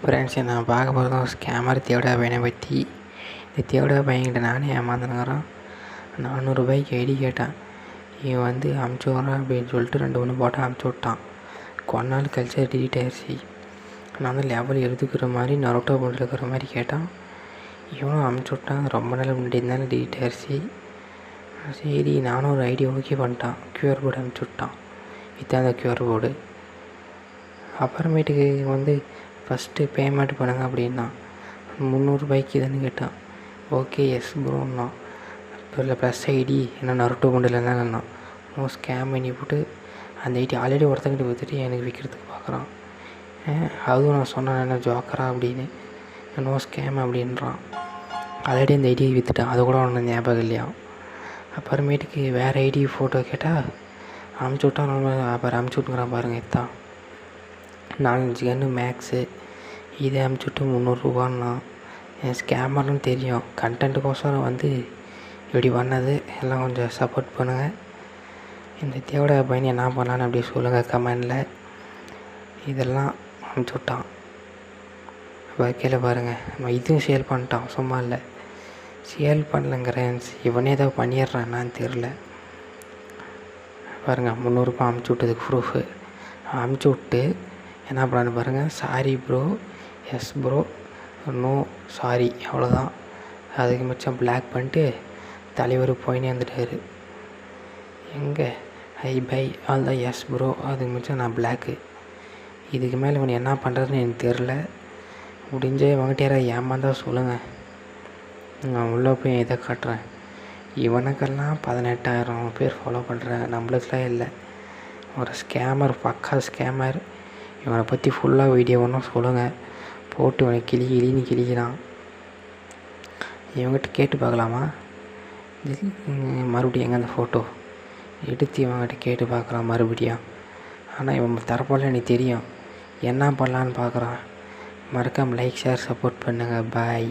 Friends நான் பார்க்க போகிறதும் ஸ்கேமர் தேவடா பையனை பற்றி. இந்த தேவடா பையன்கிட்ட நானே ஏமாந்துனுங்கிறோம் நானூறுபாய்க்கு ஐடி கேட்டேன். இவன் வந்து அமுச்சு விட்றேன் அப்படின்னு சொல்லிட்டு ரெண்டு ஒன்று போட்டால் அமுச்சு விட்டான். கொஞ்ச நாள் கழிச்சு டிலீட் ஆயிடுச்சு நான் வந்து லெவல் எழுதுக்கிற மாதிரி நரோட்டோ போட்டு இருக்கிற மாதிரி கேட்டான். இவனும் அமுச்சு விட்டான். ரொம்ப நாள் முன்னாடி இருந்தாலும் டிலீட் ஆயிடுச்சு சரி நானும் ஒரு ஐடி ஓகே பண்ணிட்டான். க்யூஆர் கோடு அமுச்சு விட்டான். இதான் அந்த க்யூஆர் கோடு அப்புறமேட்டுக்கு வந்து ஃபஸ்ட்டு பேமெண்ட் பண்ணுங்க அப்படின்னா முந்நூறுபாய்க்கு இதுன்னு கேட்டான். ஓகே எஸ் ப்ரோன்னா இப்போ இல்லை ப்ளஸ் ஐடி என்ன நருட்டு கொண்டு தான் நோ ஸ்கேம் பண்ணி போட்டு அந்த ஐடி ஆல்ரெடி ஒருத்தங்கிட்ட விற்றுட்டு எனக்கு விற்கிறதுக்கு பார்க்குறான் அதுவும் நான் சொன்னேன் என்ன ஜோக்கரா அப்படின்னு. நோ ஸ்கேம் அப்படின்றான். ஆல்ரெடி அந்த ஐடியை விற்றுட்டான் அது கூட ஒன்று ஞாபகம் இல்லையா? அப்புறமேட்டுக்கு வேறு ஐடி ஃபோட்டோ கேட்டால் அமுச்சு விட்டா நம்ம அப்புறம் அமுச்சு விட்டுங்கிறான் பாருங்கள் இதான் நாலஞ்சு கன்று மேக்ஸு இதை அமுச்சுட்டு முந்நூறுரூவான்னா என் ஸ்கேமர்னு தெரியும். கண்டென்ட்டுக்கோசரம் வந்து இப்படி பண்ணது. எல்லாம் கொஞ்சம் சப்போர்ட் பண்ணுங்கள் இந்த தேவட பையன் என்ன பண்ணலான்னு அப்படி சொல்லுங்கள் கமெண்டில் இதெல்லாம் அமுச்சு விட்டான் கீழே பாருங்கள் நம்ம இதுவும் சேல் பண்ணிட்டான். சும்மா இல்லை. சேல் பண்ணலங்கிறேன். இவனே ஏதோ பண்ணிடுறான்னான்னு தெரில பாருங்கள் முந்நூறுரூபா அமுச்சு விட்டதுக்கு ப்ரூஃபு அமுச்சு விட்டு என்ன பண்ணான்னு பாருங்கள் sorry bro yes bro no sorry அவ்வளோதான் அதுக்கு மிச்சம் பிளாக் பண்ணிட்டு தலைவர் போயினே வந்துட்டார் எங்கே? I by all the yes bro அதுக்கு மிச்சம் நான் பிளாக்கு இதுக்கு மேலே இவன் என்ன பண்ணுறதுன்னு எனக்கு தெரில முடிஞ்ச இவங்ககிட்ட யாராவது ஏமாந்தா சொல்லுங்கள் நான் உள்ளே போய் இதை காட்டுறேன். இவனுக்கெல்லாம் பதினெட்டாயிரம் பேர் ஃபாலோ பண்ணுறாங்க நம்மளுக்கெல்லாம் இல்லை. ஒரு ஸ்கேமர் பக்கா ஸ்கேமர் இவனை பற்றி ஃபுல்லாக வீடியோ ஒன்றும் சொல்லுங்கள் போட்டு இவனை கிளி கிளின்னு கிளிக்கிறான். இவங்ககிட்ட கேட்டு பார்க்கலாமா? மறுபடியும் எங்கே அந்த ஃபோட்டோ எடுத்து இவங்ககிட்ட கேட்டு பார்க்குறான் மறுபடியும். ஆனால் இவன் தரப்போல எனக்கு தெரியும். என்ன பண்ணலான்னு பார்க்குறான். மறக்காமல் லைக் ஷேர் சப்போர்ட் பண்ணுங்கள் பாய்